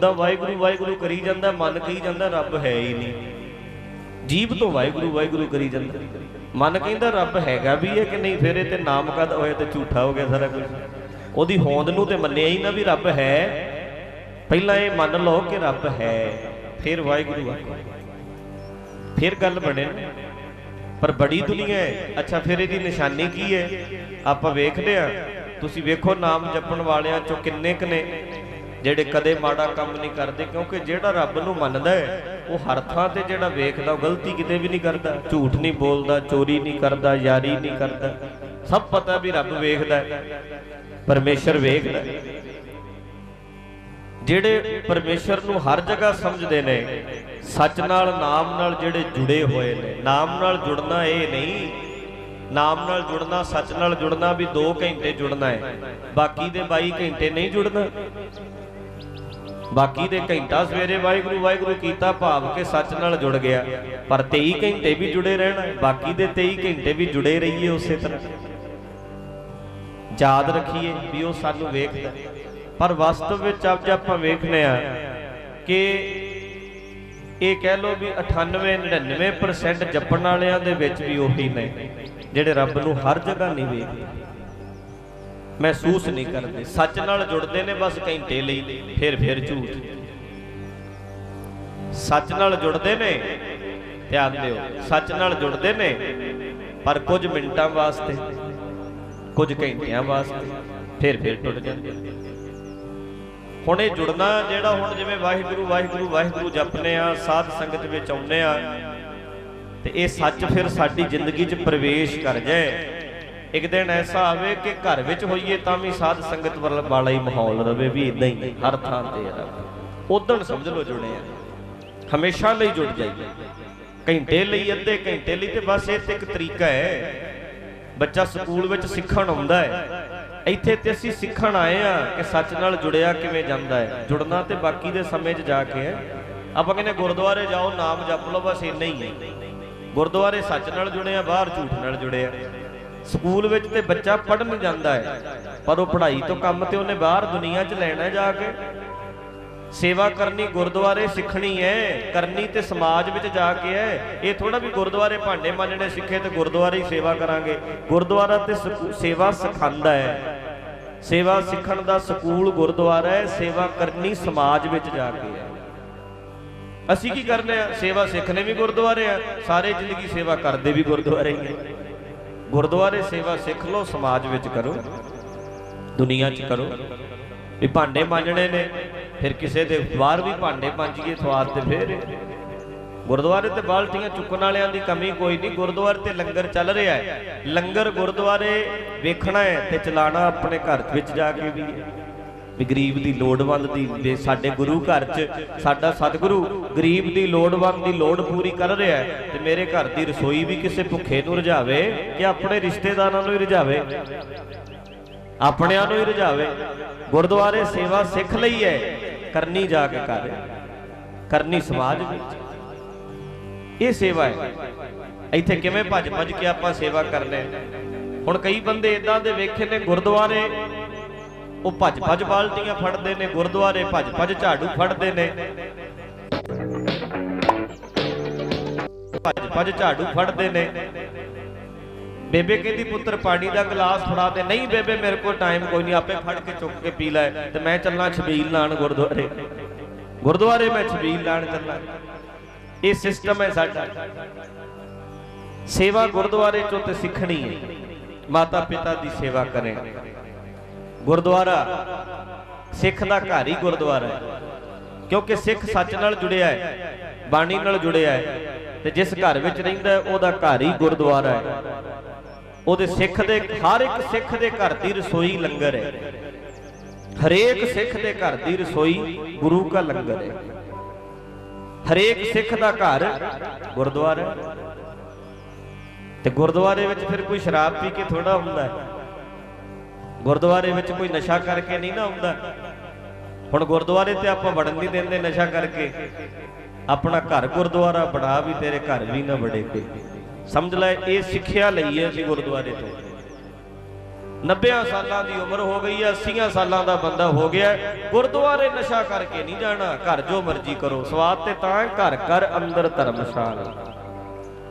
ਦਾ ਵਾਹਿਗੁਰੂ ਵਾਹਿਗੁਰੂ ਕਰੀ ਜਾਂਦਾ, ਮਨ ਕਹੀ ਜਾਂਦਾ, ਰੱਬ ਹੈ ਹੀ ਨਹੀਂ। ਜੀਭ ਤੋਂ ਵਾਹਿਗੁਰੂ ਵਾਹਿਗੁਰੂ ਕਰੀ ਜਾਂਦਾ। ਮਨ ਕਹਿੰਦਾ ਰੱਬ ਹੈਗਾ ਵੀ ਹੈ ਕਿ ਨਹੀਂ, ਫਿਰ ਇਹ ਤੇ ਨਾਮ ਕਦ ਹੋਇਆ ਤੇ ਝੂਠਾ ਹੋ ਗਿਆ ਸਾਰਾ ਕੁਝ। ਉਹਦੀ ਹੋਂਦ ਨੂੰ ਤੇ ਮੰਨਿਆ ਹੀ ਨਾ ਵੀ ਰੱਬ ਹੈ। ਪਹਿਲਾਂ ਇਹ ਮੰਨ ਲਓ ਕਿ ਰੱਬ ਹੈ, ਫਿਰ ਵਾਹਿਗੁਰੂ ਆਖੋ ਫਿਰ ਗੱਲ ਬਣੇ। ਪਰ ਬੜੀ ਦੁਨੀਆ ਹੈ। ਅੱਛਾ, ਫਿਰ ਇਹਦੀ ਨਿਸ਼ਾਨੀ ਕੀ ਹੈ? ਆਪਾਂ ਵੇਖਦੇ ਆ ਤੁਸੀਂ ਵੇਖੋ ਨਾਮ ਜਪਣ ਵਾਲਿਆਂ ਚੋਂ ਕਿੰਨੇ ਕੁ ਨੇ। ਜਿਹੜੇ ਕਦੇ ਮਾੜਾ ਕੰਮ ਨਹੀਂ ਕਰਦੇ, ਕਿਉਂਕਿ ਜਿਹੜਾ ਰੱਬ ਨੂੰ ਮੰਨਦਾ ਹੈ, ਉਹ ਹਰ ਥਾਂ ਤੇ ਜਿਹੜਾ ਵੇਖਦਾ, ਉਹ ਗਲਤੀ ਕਿਤੇ ਵੀ ਨਹੀਂ ਕਰਦਾ। ਝੂਠ ਨਹੀਂ ਬੋਲਦਾ, ਚੋਰੀ ਨਹੀਂ ਕਰਦਾ, ਯਾਰੀ ਨਹੀਂ ਕਰਦਾ। ਸਭ ਪਤਾ ਵੀ ਰੱਬ ਵੇਖਦਾ ਹੈ, ਪਰਮੇਸ਼ਰ ਵੇਖਦਾ ਜਿਹੜੇ ਪਰਮੇਸ਼ਰ ਨੂੰ ਹਰ ਜਗ੍ਹਾ ਸਮਝਦੇ ਨੇ, ਸੱਚ ਨਾਲ, ਨਾਮ ਨਾਲ ਜਿਹੜੇ ਜੁੜੇ ਹੋਏ ਨੇ, ਨਾਮ ਨਾਲ ਜੁੜਨਾ ਇਹ ਨਹੀਂ, ਨਾਮ ਨਾਲ ਜੁੜਨਾ, ਸੱਚ ਨਾਲ ਜੁੜਨਾ ਵੀ 2 ਘੰਟੇ ਜੁੜਨਾ ਹੈ, ਬਾਕੀ ਦੇ 22 ਘੰਟੇ ਨਹੀਂ ਜੁੜਨਾ। ਬਾਕੀ ਦੇ ਘੰਟਾ ਸਵੇਰੇ ਵਾਹਿਗੁਰੂ ਵਾਹਿਗੁਰੂ ਕੀਤਾ ਭਾਵ ਕੇ ਸੱਚ ਨਾਲ ਜੁੜ ਗਿਆ। ਪਰ 23 ਘੰਟੇ ਵੀ ਜੁੜੇ ਰਹਿਣਾ ਬਾਕੀ ਦੇ 23 ਘੰਟੇ ਵੀ ਜੁੜੇ ਰਹੀਏ ਉਸੇ ਤਰ੍ਹਾਂ। ਯਾਦ ਰੱਖੀਏ ਵੀ ਉਹ ਸਾਨੂੰ ਵੇਖਦਾ ਪਰ ਵਾਸਤਵ ਵਿੱਚ ਆਪ ਜੇ ਆਪਾਂ ਵੇਖਨੇ ਆ ਕਿ ਇਹ ਕਹਿ ਲੋ ਵੀ 98 99% ਜਪਣ ਵਾਲਿਆਂ ਦੇ ਵਿੱਚ ਵੀ ਉਹੀ ਨੇ, ਜਿਹੜੇ ਰੱਬ ਨੂੰ ਹਰ ਜਗ੍ਹਾ ਨਹੀਂ ਵੇਖਦੇ। ਮਹਿਸੂਸ ਨਹੀਂ ਕਰਦੇ। ਸੱਚ ਨਾਲ ਜੁੜਦੇ ਨੇ, ਬਸ ਘੰਟੇ ਲਈ, ਫਿਰ ਫਿਰ ਝੂਠ। ਸੱਚ ਨਾਲ ਜੁੜਦੇ ਨੇ, ਧਿਆਨ ਦਿਓ। ਸੱਚ ਨਾਲ ਜੁੜਦੇ ਨੇ, ਪਰ ਕੁਝ ਮਿੰਟਾਂ ਵਾਸਤੇ, ਕੁਝ ਘੰਟਿਆਂ ਵਾਸਤੇ, ਫਿਰ ਫਿਰ ਟੁੱਟ ਜਾਂਦੇ ਹੁਣ ਇਹ ਜੁੜਨਾ ਜਿਹੜਾ ਹੁਣ ਜਿਵੇਂ ਵਾਹਿਗੁਰੂ ਵਾਹਿਗੁਰੂ ਵਾਹਿਗੁਰੂ ਜਪਨੇ ਆ, ਸਾਧ ਸੰਗਤ ਵਿੱਚ ਆਉਨੇ ਆ, ਤੇ ਇਹ ਸੱਚ ਫਿਰ ਸਾਡੀ ਜ਼ਿੰਦਗੀ 'ਚ ਪ੍ਰਵੇਸ਼ ਕਰ ਜਾਏ। ਇੱਕ ਦਿਨ ਐਸਾ ਆਵੇ ਕਿ ਘਰ ਵਿੱਚ ਹੋਈਏ ਤਾਂ ਵੀ ਸਾਧ ਸੰਗਤ ਵਾਲਾ ਹੀ ਮਾਹੌਲ ਰਵੇ, ਵੀ ਇਦਾਂ ਹੀ ਹਰ ਥਾਂ ਤੇ ਰੱਬ ਉਦਣ ਸਮਝ ਲਓ ਜੁੜੇ ਆ। ਹਮੇਸ਼ਾ ਲਈ ਜੁੜ ਜਾਈਏ ਘੰਟੇ ਲਈ, ਅੱਧੇ ਘੰਟੇ ਲਈ ਤੇ ਬਸ ਇਹ ਤੇ ਇੱਕ ਤਰੀਕਾ ਹੈ। ਬੱਚਾ ਸਕੂਲ ਵਿੱਚ ਸਿੱਖਣ ਆਉਂਦਾ ਹੈ। ਇੱਥੇ ਤੇ ਅਸੀਂ ਸਿੱਖਣ ਆਏ ਆ ਕਿ ਸੱਚ ਨਾਲ ਜੁੜਿਆ ਕਿਵੇਂ ਜਾਂਦਾ ਹੈ। ਜੁੜਨਾ ਤੇ ਬਾਕੀ ਦੇ ਸਮੇਂ 'ਚ ਜਾ ਕੇ ਹੈ। ਆਪਾਂ ਕਹਿੰਦੇ ਗੁਰਦੁਆਰੇ ਜਾਓ, ਨਾਮ ਜਪ ਲਓ, ਬਸ ਇੰਨਾ ਹੀ ਹੈ। ਗੁਰਦੁਆਰੇ ਸੱਚ ਨਾਲ ਜੁੜਿਆ ਬਾਹਰ ਝੂਠ ਨਾਲ ਜੁੜਿਆ ਸਕੂਲ ਵਿੱਚ ਤੇ ਬੱਚਾ ਪੜਨ ਜਾਂਦਾ ਹੈ, ਪਰ ਉਹ ਪੜ੍ਹਾਈ ਤੋਂ ਕੰਮ ਤੇ ਉਹਨੇ ਬਾਹਰ ਦੁਨੀਆ 'ਚ ਲੈਣਾ ਜਾ ਕੇ। ਸੇਵਾ ਕਰਨੀ ਗੁਰਦੁਆਰੇ ਸਿੱਖਣੀ ਹੈ, ਕਰਨੀ ਤੇ ਸਮਾਜ ਵਿੱਚ ਜਾ ਕੇ ਹੈ। ਇਹ ਥੋੜਾ ਵੀ ਗੁਰਦੁਆਰੇ ਭਾਂਡੇ ਮਾਂਜਣੇ ਸਿੱਖੇ ਤੇ ਗੁਰਦੁਆਰੇ ਹੀ ਸੇਵਾ ਕਰਾਂਗੇ। ਗੁਰਦੁਆਰਾ ਤੇ ਸਕੂ- ਸੇਵਾ ਸਿਖਾਉਂਦਾ ਹੈ। ਸੇਵਾ ਸਿੱਖਣ ਦਾ ਸਕੂਲ ਗੁਰਦੁਆਰਾ ਹੈ, ਸੇਵਾ ਕਰਨੀ ਸਮਾਜ ਵਿੱਚ ਜਾ ਕੇ ਹੈ। ਅਸੀਂ ਕੀ ਕਰਨੇ ਆ? ਸੇਵਾ ਸਿੱਖਣੇ ਵੀ ਗੁਰਦੁਆਰੇ ਆ, ਸਾਰੇ ਜ਼ਿੰਦਗੀ ਸੇਵਾ ਕਰਦੇ ਵੀ ਗੁਰਦੁਆਰੇ ਹੀ ਗੁਰਦੁਆਰੇ ਸੇਵਾ ਸਿੱਖ ਲਓ, ਸਮਾਜ ਵਿੱਚ ਕਰੋ, ਦੁਨੀਆ 'ਚ ਕਰੋ। ਵੀ ਭਾਂਡੇ ਮਾਂਜਣੇ ਨੇ, ਫਿਰ ਕਿਸੇ ਦੇ ਬਾਹਰ ਵੀ ਭਾਂਡੇ ਮਾਂਜੀਏ, ਸਵਾਦ ਤੇ ਫੇਰ। ਗੁਰਦੁਆਰੇ ਤੇ ਬਾਲਟੀਆਂ ਚੁੱਕਣ ਵਾਲਿਆਂ ਦੀ ਕਮੀ ਕੋਈ ਨਹੀਂ, ਗੁਰਦੁਆਰੇ ਤੇ ਲੰਗਰ ਚੱਲ ਰਿਹਾ ਹੈ। ਲੰਗਰ ਗੁਰਦੁਆਰੇ ਵੇਖਣਾ ਹੈ ਤੇ ਚਲਾਣਾ ਆਪਣੇ ਘਰ ਵਿੱਚ ਜਾ ਕੇ ਵੀ ਹੈ। ਵੀ ਗਰੀਬ ਦੀ ਲੋੜਵੰਦ ਦੀ ਸਾਡੇ ਗੁਰੂ ਘਰ 'ਚ ਸਾਡਾ ਸਤਿਗੁਰੂ ਗਰੀਬ ਦੀ ਲੋੜਵੰਦ ਦੀ ਲੋੜ ਪੂਰੀ ਕਰ ਰਿਹਾ ਹੈ ਤੇ ਮੇਰੇ ਘਰ ਦੀ ਰਸੋਈ ਵੀ ਕਿਸੇ ਭੁੱਖੇ ਨੂੰ ਰਜਾਵੇ ਕਿ ਆਪਣੇ ਰਿਸ਼ਤੇਦਾਰਾਂ ਨੂੰ ਹੀ ਰਜਾਵੇ? ਆਪਣਿਆਂ ਨੂੰ ਹੀ ਰਜਾਵੇ? ਗੁਰਦੁਆਰੇ ਸੇਵਾ ਸਿੱਖ ਲਈ ਹੈ, ਕਰਨੀ ਜਾ ਕੇ ਕਰ ਕਰਨੀ ਸਮਾਜ ਵਿੱਚ। ਇਹ ਸੇਵਾ ਹੈ। ਇੱਥੇ ਕਿਵੇਂ ਭੱਜ ਭੱਜ ਕੇ ਆਪਾਂ ਸੇਵਾ ਕਰਨੇ? ਹੁਣ ਕਈ ਬੰਦੇ ਇਦਾਂ ਦੇ ਵੇਖੇ ਨੇ ਗੁਰਦੁਆਰੇ ਉਹ ਭੱਜ ਭੱਜ ਬਾਲਟੀਆਂ ਫੜਦੇ ਨੇ, ਗੁਰਦੁਆਰੇ ਭੱਜ ਭੱਜ ਝਾੜੂ ਫੜਦੇ ਨੇ। ਭੱਜ ਭੱਜ ਝਾੜੂ ਫੜਦੇ ਨੇ। ਬੇਬੇ ਕਹਿੰਦੀ, ਪੁੱਤਰ, ਪਾਣੀ ਦਾ ਗਲਾਸ ਫੜਾ ਦੇ। ਨਹੀਂ ਬੇਬੇ, ਮੇਰੇ ਕੋਲ ਟਾਈਮ ਕੋਈ ਨਹੀਂ, ਆਪੇ ਫੜ ਕੇ ਚੁੱਕ ਕੇ ਪੀ ਲੈ। ਤੇ ਮੈਂ ਚੱਲਣਾ ਛਬੀਲ ਲਾਣ ਗੁਰਦੁਆਰੇ। ਗੁਰਦੁਆਰੇ ਮੈਂ ਛਬੀਲ ਲਾਣ ਚੱਲਾਂ। ਇਹ ਸਿਸਟਮ ਹੈ ਸਾਡਾ। ਸੇਵਾ ਗੁਰਦੁਆਰੇ ਚੋਂ ਤੇ ਸਿੱਖਣੀ ਹੈ। ਮਾਤਾ ਪਿਤਾ ਦੀ ਸੇਵਾ ਕਰੇ। ਗੁਰਦੁਆਰਾ, ਸਿੱਖ ਦਾ ਘਰ ਹੀ ਗੁਰਦੁਆਰਾ ਹੈ। ਕਿਉਂਕਿ ਸਿੱਖ ਸੱਚ ਨਾਲ ਜੁੜਿਆ ਹੈ, ਬਾਣੀ ਨਾਲ ਜੁੜਿਆ ਹੈ ਤੇ ਜਿਸ ਘਰ ਵਿੱਚ ਰਹਿੰਦਾ ਉਹਦਾ ਘਰ ਹੀ ਗੁਰਦੁਆਰਾ ਹੈ। ਉਹਦੇ ਸਿੱਖ ਦੇ, ਹਰ ਇੱਕ ਸਿੱਖ ਦੇ ਘਰ ਦੀ ਰਸੋਈ ਲੰਗਰ ਹੈ। ਹਰੇਕ ਸਿੱਖ ਦੇ ਘਰ ਦੀ ਰਸੋਈ ਗੁਰੂ ਕਾ ਲੰਗਰ ਹੈ। ਹਰੇਕ ਸਿੱਖ ਦਾ ਘਰ ਗੁਰਦੁਆਰਾ ਤੇ ਗੁਰਦੁਆਰੇ ਵਿੱਚ ਫਿਰ ਕੋਈ ਸ਼ਰਾਬ ਪੀ ਕੇ ਥੋੜਾ ਹੁੰਦਾ ਹੈ। ਗੁਰਦੁਆਰੇ ਵਿੱਚ ਕੋਈ ਨਸ਼ਾ ਕਰਕੇ ਨਹੀਂ ਨਾ ਆਉਂਦਾ। ਹੁਣ ਗੁਰਦੁਆਰੇ ਤੇ ਆਪਾਂ ਵੜਨ ਨਹੀਂ ਦਿੰਦੇ ਨਸ਼ਾ ਕਰਕੇ। ਆਪਣਾ ਘਰ ਗੁਰਦੁਆਰਾ ਬੜਾ ਵੀ ਤੇਰੇ ਘਰ ਵੀ ਨਾ ਵੜੇ ਕੋਈ। ਸਮਝ ਲੈ, ਇਹ ਸਿੱਖਿਆ ਲਈ ਹੈ ਅਸੀਂ ਗੁਰਦੁਆਰੇ ਤੋਂ। 90 ਸਾਲਾਂ ਦੀ ਉਮਰ ਹੋ ਗਈ ਹੈ 80 ਸਾਲਾਂ ਦਾ ਬੰਦਾ ਹੋ ਗਿਆ ਗੁਰਦੁਆਰੇ ਨਸ਼ਾ ਕਰਕੇ ਨਹੀਂ ਜਾਣਾ, ਘਰ ਜੋ ਮਰਜ਼ੀ ਕਰੋ, ਸਵਾਦ ਤੇ ਤਾਂ ਘਰ ਘਰ ਅੰਦਰ ਧਰਮਸ਼ਾਲਾ।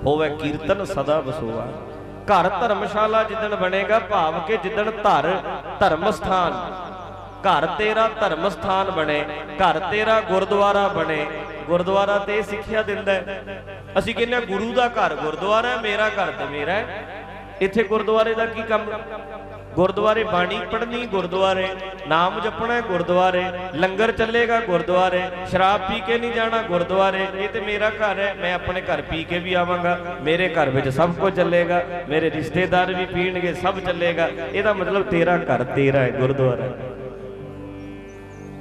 ਹੋਵੇ ਕੀਰਤਨ ਸਦਾ ਵਸੋਆ ਘਰ ਧਰਮਸ਼ਾਲਾ ਜਿੱਦਣ ਬਣੇਗਾ, ਭਾਵ ਕਿ ਜਿੱਦਣ ਧਰ ਧਰਮ ਸਥਾਨ ਘਰ ਤੇਰਾ ਧਰਮ ਸਥਾਨ ਬਣੇ, ਘਰ ਤੇਰਾ ਗੁਰਦੁਆਰਾ ਬਣੇ। ਗੁਰਦੁਆਰਾ ਤੇ ਸਿੱਖਿਆ ਦਿੰਦਾ ਅਸੀਂ ਕਹਿੰਦੇ ਹਾਂ ਗੁਰੂ ਦਾ ਘਰ ਗੁਰਦੁਆਰਾ ਹੈ, ਮੇਰਾ ਘਰ ਤੇ ਮੇਰਾ ਇੱਥੇ ਗੁਰਦੁਆਰੇ ਦਾ ਕੀ ਕੰਮ? ਗੁਰਦੁਆਰੇ ਬਾਣੀ ਪੜ੍ਹਨੀ ਗੁਰਦੁਆਰੇ, ਨਾਮ ਜਪਣਾ ਗੁਰਦੁਆਰੇ, ਲੰਗਰ ਚੱਲੇਗਾ ਗੁਰਦੁਆਰੇ, ਸ਼ਰਾਬ ਪੀ ਕੇ ਨਹੀਂ ਜਾਣਾ ਗੁਰਦੁਆਰੇ, ਇਹ ਤੇ ਮੇਰਾ ਘਰ ਹੈ, ਮੈਂ ਆਪਣੇ ਘਰ ਪੀ ਕੇ ਵੀ ਆਵਾਂਗਾ, ਮੇਰੇ ਘਰ ਵਿੱਚ ਸਭ ਕੁਝ ਚੱਲੇਗਾ, ਮੇਰੇ ਰਿਸ਼ਤੇਦਾਰ ਵੀ ਪੀਣਗੇ, ਸਭ ਚੱਲੇਗਾ, ਇਹਦਾ ਮਤਲਬ ਤੇਰਾ ਘਰ ਤੇਰਾ ਹੈ, ਗੁਰਦੁਆਰਾ।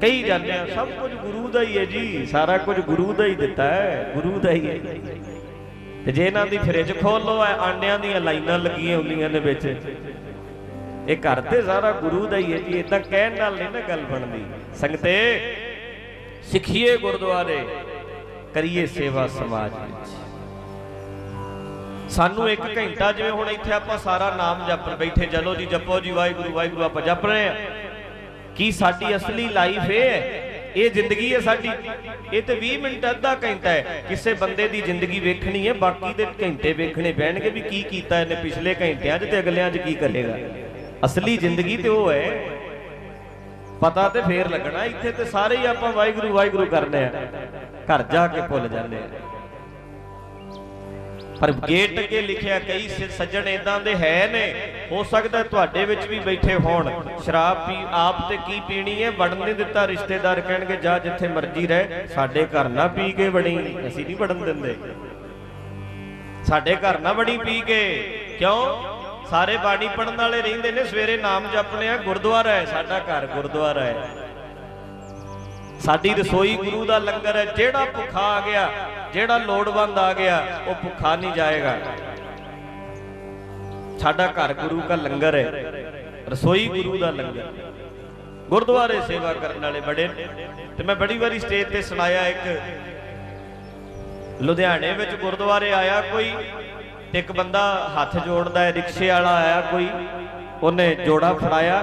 ਕਈ ਜਾਂਦੇ ਆ, ਸਭ ਕੁਝ ਗੁਰੂ ਦਾ ਹੀ ਹੈ ਜੀ, ਸਾਰਾ ਕੁਝ ਗੁਰੂ ਦਾ ਹੀ ਦਿੱਤਾ ਹੈ, ਗੁਰੂ ਦਾ ਹੀ ਹੈ। ਤੇ ਜੇ ਇਹਨਾਂ ਦੀ ਫ੍ਰਿਜ ਖੋਲੋ ਲੋ ਆਂਡਿਆਂ ਦੀਆਂ ਲਾਈਨਾਂ ਲੱਗੀਆਂ ਹੁੰਦੀਆਂ ਨੇ ਵਿੱਚ। ਇਹ ਘਰ ਤੇ ਸਾਰਾ ਗੁਰੂ ਦਾ ਹੀ ਹੈ ਜੀ ਇਦਾਂ ਕਹਿਣ ਨਾਲ ਨਹੀਂ ਨਾ ਗੱਲ ਬਣਦੀ। ਸੰਗਤੇ, ਸਿੱਖੀਏ ਗੁਰਦੁਆਰੇ, ਕਰੀਏ ਸੇਵਾ ਸਮਾਜ ਵਿੱਚ। ਸਾਨੂੰ ਇੱਕ ਘੰਟਾ ਜਿਵੇਂ ਹੁਣ ਇੱਥੇ ਆਪਾਂ ਸਾਰਾ ਨਾਮ ਜਪ ਬੈਠੇ, ਚਲੋ ਜੀ ਜਪੋ ਜੀ, ਵਾਹਿਗੁਰੂ ਵਾਹਿਗੁਰੂ, ਆਪਾਂ ਜਪ ਰਹੇ ਆ ਕੀ ਸਾਡੀ ਅਸਲੀ ਲਾਈਫ ਇਹ ਹੈ? ਇਹ ਜ਼ਿੰਦਗੀ ਹੈ ਸਾਡੀ। ਇਹ ਤੇ 20 ਮਿੰਟ ਅੱਧਾ ਘੰਟਾ ਹੈ। ਕਿਸੇ ਬੰਦੇ ਦੀ ਜ਼ਿੰਦਗੀ ਵੇਖਣੀ ਹੈ, ਬਾਕੀ ਦੇ ਘੰਟੇ ਵੇਖਣੇ ਪੈਣਗੇ ਵੀ ਕੀ ਕੀਤਾ ਇਹਨੇ ਪਿਛਲੇ ਘੰਟਿਆਂ 'ਚ ਤੇ ਅਗਲਿਆਂ 'ਚ ਕੀ ਕਰੇਗਾ। ਅਸਲੀ ਜ਼ਿੰਦਗੀ ਤੇ ਉਹ ਹੈ। ਪਤਾ ਤੇ ਫੇਰ ਲੱਗਣਾ, ਇੱਥੇ ਤੇ ਸਾਰੇ ਹੀ ਆਪਾਂ ਵਾਹਿਗੁਰੂ ਵਾਹਿਗੁਰੂ ਕਰਨੇ ਆ। ਘਰ ਜਾ ਕੇ ਭੁੱਲ ਜਾਂਦੇ ਆ। ਪਰ ਗੇਟ ਅੱਗੇ ਲਿਖਿਆ ਕਈ ਸੱਜਣ ਇਦਾਂ ਦੇ ਹੈ ਨੇ, ਹੋ ਸਕਦਾ ਤੁਹਾਡੇ ਵਿੱਚ ਵੀ ਬੈਠੇ ਹੋਣ। ਸ਼ਰਾਬ ਪੀ, ਆਪ ਤੇ ਕੀ ਪੀਣੀ ਹੈ? ਵੜਨ ਨਹੀਂ ਦਿੱਤਾ, ਰਿਸ਼ਤੇਦਾਰ ਕਹਿਣਗੇ, ਜਾ ਜਿੱਥੇ ਮਰਜ਼ੀ ਰਹਿ, ਸਾਡੇ ਘਰ ਨਾ ਪੀ ਕੇ ਵੜੀ। ਅਸੀਂ ਨਹੀਂ ਵੜਨ ਦਿੰਦੇ। ਸਾਡੇ ਘਰ ਨਾ ਵੜੀ ਪੀ ਕੇ। ਕਿਉਂ? ਸਾਰੇ ਬਾਣੀ ਪੜਨ ਵਾਲੇ ਰਹਿੰਦੇ ਨੇ, ਸਵੇਰੇ ਨਾਮ ਜਪਣੇ ਆ, ਗੁਰਦੁਆਰਾ ਹੈ, ਸਾਡਾ ਘਰ ਗੁਰਦੁਆਰਾ ਹੈ। ਸਾਡੀ ਰਸੋਈ ਗੁਰੂ ਦਾ ਲੰਗਰ ਹੈ, ਜਿਹੜਾ ਭੁੱਖਾ ਆ ਗਿਆ, ਜਿਹੜਾ ਲੋੜਵੰਦ ਆ ਗਿਆ, ਉਹ ਭੁੱਖਾ ਨਹੀਂ ਜਾਏਗਾ। ਸਾਡਾ ਘਰ ਗੁਰੂ ਦਾ ਲੰਗਰ ਹੈ, ਰਸੋਈ ਗੁਰੂ ਦਾ ਲੰਗਰ। ਗੁਰਦੁਆਰੇ ਸੇਵਾ ਕਰਨ ਵਾਲੇ ਬੜੇ ਨੇ। ਤੇ ਮੈਂ ਬੜੀ ਵਾਰੀ ਸਟੇਜ ਤੇ ਸੁਣਾਇਆ ਇੱਕ, ਲੁਧਿਆਣੇ ਵਿੱਚ ਗੁਰਦੁਆਰੇ ਆਇਆ, ਕੋਈ ਇੱਕ ਬੰਦਾ ਹੱਥ ਜੋੜਦਾ ਹੈ, ਰਿਕਸ਼ੇ ਵਾਲਾ ਆਇਆ ਕੋਈ, ਉਹਨੇ ਜੋੜਾ ਫੜਾਇਆ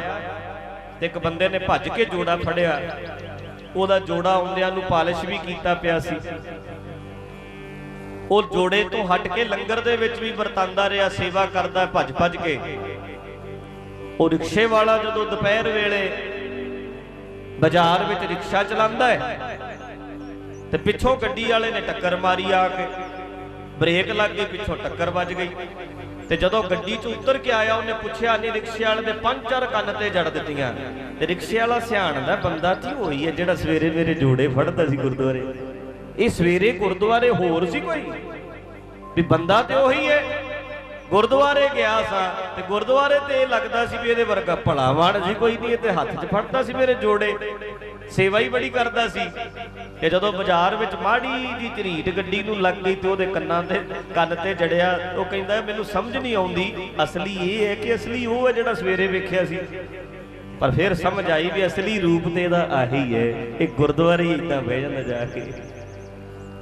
ਤੇ ਇੱਕ ਬੰਦੇ ਨੇ ਭੱਜ ਕੇ ਜੋੜਾ ਫੜਿਆ। ਉਹਦਾ ਜੋੜਾ ਆਉਂਦਿਆਂ ਨੂੰ ਪਾਲਿਸ਼ ਵੀ ਕੀਤਾ ਪਿਆ ਸੀ। ਉਹ ਜੋੜੇ ਤੋਂ ਹਟ ਕੇ ਲੰਗਰ ਦੇ ਵਿੱਚ ਵੀ ਵਰਤਾਂਦਾ ਰਿਹਾ, ਸੇਵਾ ਕਰਦਾ ਭੱਜ ਭੱਜ ਕੇ। ਉਹ ਰਿਕਸ਼ੇ ਵਾਲਾ ਜਦੋਂ ਦੁਪਹਿਰ ਵੇਲੇ ਬਾਜ਼ਾਰ ਵਿੱਚ ਰਿਕਸ਼ਾ ਚਲਾਉਂਦਾ ਹੈ ਤੇ ਪਿੱਛੋਂ ਗੱਡੀ ਵਾਲੇ ਨੇ ਟੱਕਰ ਮਾਰੀ ਆ ਕੇ। ਬ੍ਰੇਕ ਲੱਗ ਗਈ, ਪਿੱਛੋਂ ਟੱਕਰ ਵੱਜ ਗਈ। ਤੇ ਜਦੋਂ ਗੱਡੀ 'ਚ ਉਤਰ ਕੇ ਆਇਆ, ਉਹਨੇ ਪੁੱਛਿਆ, ਨਹੀਂ, ਰਿਕਸ਼ੇ ਵਾਲੇ ਦੇ ਪੰਜ ਚਾਰ ਕੰਨ ਤੇ ਜੜ ਦਿੱਤੀਆਂ। ਤੇ ਰਿਕਸ਼ੇ ਵਾਲਾ ਸਿਆਣ ਦਾ ਬੰਦਾ, ਕੀ ਹੋਈ ਹੈ ਜਿਹੜਾ ਸਵੇਰੇ ਮੇਰੇ ਜੋੜੇ ਫੜਦਾ ਸੀ ਗੁਰਦੁਆਰੇ? ਇਹ ਸਵੇਰੇ ਗੁਰਦੁਆਰੇ ਹੋਰ ਸੀ ਕੋਈ? ਵੀ ਬੰਦਾ ਤੇ ਉਹੀ ਹੈ ਗੁਰਦੁਆਰੇ ਗਿਆ ਸਾਂ, ਤੇ ਗੁਰਦੁਆਰੇ ਤੇ ਇਹ ਲੱਗਦਾ ਸੀ ਵੀ ਇਹਦੇ ਵਰਗਾ ਭਲਾ ਭਲਾਵਾਨ ਸੀ, ਕੋਈ ਨਹੀਂ, ਇਹ ਤੇ ਹੱਥ 'ਚ ਫੜਦਾ ਸੀ ਮੇਰੇ ਜੋੜੇ। ਸੇਵਾ ਹੀ ਬੜੀ ਕਰਦਾ ਸੀ। ਤੇ ਜਦੋਂ ਬਾਜ਼ਾਰ ਵਿੱਚ ਮਾੜੀ ਦੀ ਝਰੀਟ ਗੱਡੀ ਨੂੰ ਲੱਗ ਗਈ ਤੇ ਉਹਦੇ ਕੰਨਾਂ ਤੇ, ਕੰਨ ਤੇ ਜੜਿਆ, ਉਹ ਕਹਿੰਦਾ, ਮੈਨੂੰ ਸਮਝ ਨਹੀਂ ਆਉਂਦੀ। ਅਸਲੀ ਇਹ ਹੈ ਕਿ ਅਸਲੀ ਉਹ ਹੈ ਜਿਹੜਾ ਸਵੇਰੇ ਵੇਖਿਆ ਸੀ। ਪਰ ਫਿਰ ਸਮਝ ਆਈ ਵੀ ਅਸਲੀ ਰੂਪ ਤੇ ਇਹਦਾ ਆਹੀ ਹੈ। ਇਹ ਗੁਰਦੁਆਰੇ ਹੀ ਇਦਾਂ ਬਹਿ ਜਾਂਦਾ ਜਾ ਕੇ।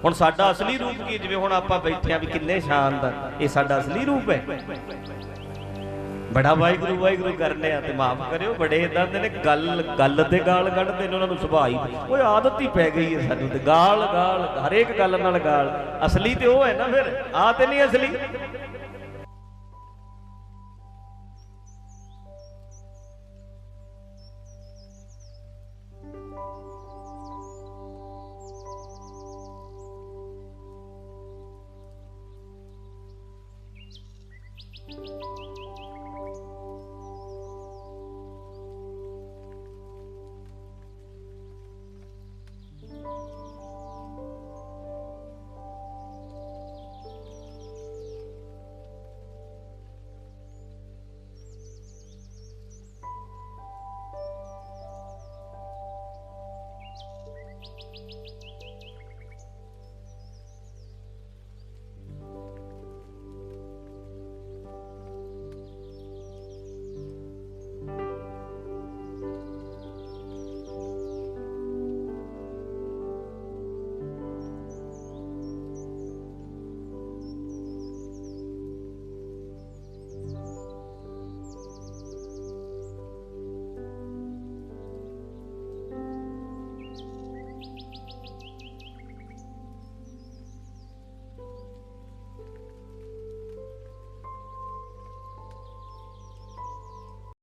ਹੁਣ ਸਾਡਾ ਅਸਲੀ ਰੂਪ ਕੀ? ਜਿਵੇਂ ਹੁਣ ਆਪਾਂ ਬੈਠੇ ਆ ਵੀ ਕਿੰਨੇ ਸ਼ਾਨਦਾਰ। ਇਹ ਸਾਡਾ ਅਸਲੀ ਰੂਪ ਹੈ। ਬੜਾ ਵਾਹਿਗੁਰੂ ਵਾਹਿਗੁਰੂ ਕਰਨੇ ਆ ਤੇ ਮਾਫ ਕਰਿਓ, ਬੜੇ ਇਦਾਂ ਦੇ ਨੇ, ਗੱਲ ਗੱਲ ਤੇ ਗਾਲ ਕੱਢਦੇ ਨੇ ਉਹਨਾਂ ਨੂੰ ਸੁਭਾਅ ਹੀ। ਓਏ, ਆਦਤ ਹੀ ਪੈ ਗਈ ਹੈ ਸਾਨੂੰ ਤੇ, ਗਾਲ ਗਾਲ, ਹਰੇਕ ਗੱਲ ਨਾਲ ਗਾਲ। ਅਸਲੀ ਤੇ ਉਹ ਹੈ ਨਾ ਫਿਰ ਆ ਤੇ ਨਹੀਂ ਅਸਲੀ।